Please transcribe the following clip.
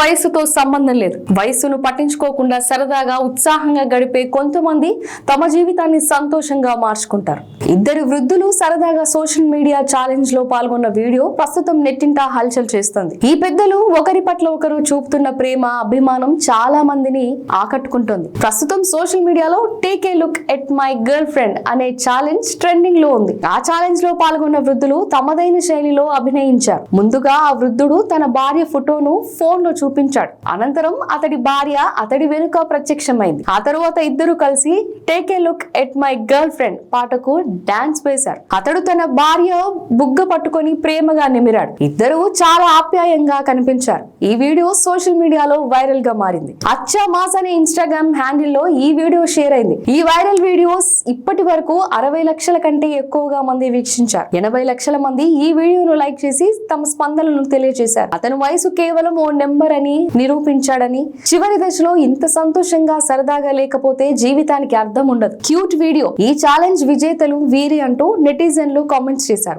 వయసుతో సంబంధం లేదు. వయసును పట్టించుకోకుండా సరదాగా ఉత్సాహంగా గడిపే కొంతమంది తమ జీవితాన్ని సంతోషంగా మార్చుకుంటారు. ఇద్దరు వృద్ధులు సరదాగా సోషల్ మీడియా ఛాలెంజ్లో పాల్గొన్న వీడియో ప్రస్తుతం నెట్టింటా హల్చల్ చేస్తుంది. ఈ పెద్దలు ఒకరి పట్ల ఒకరు చూపుతున్న ప్రేమ అభిమానం చాలా మందిని ఆకట్టుకుంటుంది. ప్రస్తుతం సోషల్ మీడియాలో take a look at my girlfriend అనే ఛాలెంజ్ ట్రెండింగ్లో ఉంది. ఆ ఛాలెంజ్లో పాల్గొన్న వృద్ధులు తమదైన శైలిలో అభినయించారు. ముందుగా ఆ వృద్ధుడు తన భార్య ఫోటోను ఫోన్లో చూపించాడు. అనంతరం అతడి భార్య అతడి వెనుక ప్రత్యక్షమైంది. ఆ తరువాత ఇద్దరు కలిసి take a look at my girlfriend పాటకు డాన్స్ వేశారు. అతడు తన భార్య బుగ్గ పట్టుకొని ప్రేమగా నిమిరాడు. ఇద్దరు చాలా ఆప్యాయంగా కనిపించారు. ఈ వీడియో సోషల్ మీడియాలో వైరల్గా మారింది. అచ్చా మాస్ అనే ఇన్స్టాగ్రామ్ హ్యాండిల్లో ఈ వీడియో షేర్ అయింది. ఈ వైరల్ వీడియోస్ ఇప్పటి వరకు అరవై లక్షల కంటే ఎక్కువగా మంది వీక్షించారు. ఎనభై లక్షల మంది ఈ వీడియోను లైక్ చేసి తమ స్పందనలను తెలియజేశారు. అతని వయసు కేవలం ఓ నెంబర్ అని నిరూపించాడని చివరి దశలో ఇంత సంతోషంగా సరదాగా లేకపోతే జీవితానికి అర్థం ఉండదు. Cute video. ఈ ఛాలెంజ్ విజేతలు వీరి అంటూ నెటిజన్లు కామెంట్స్ చేశారు.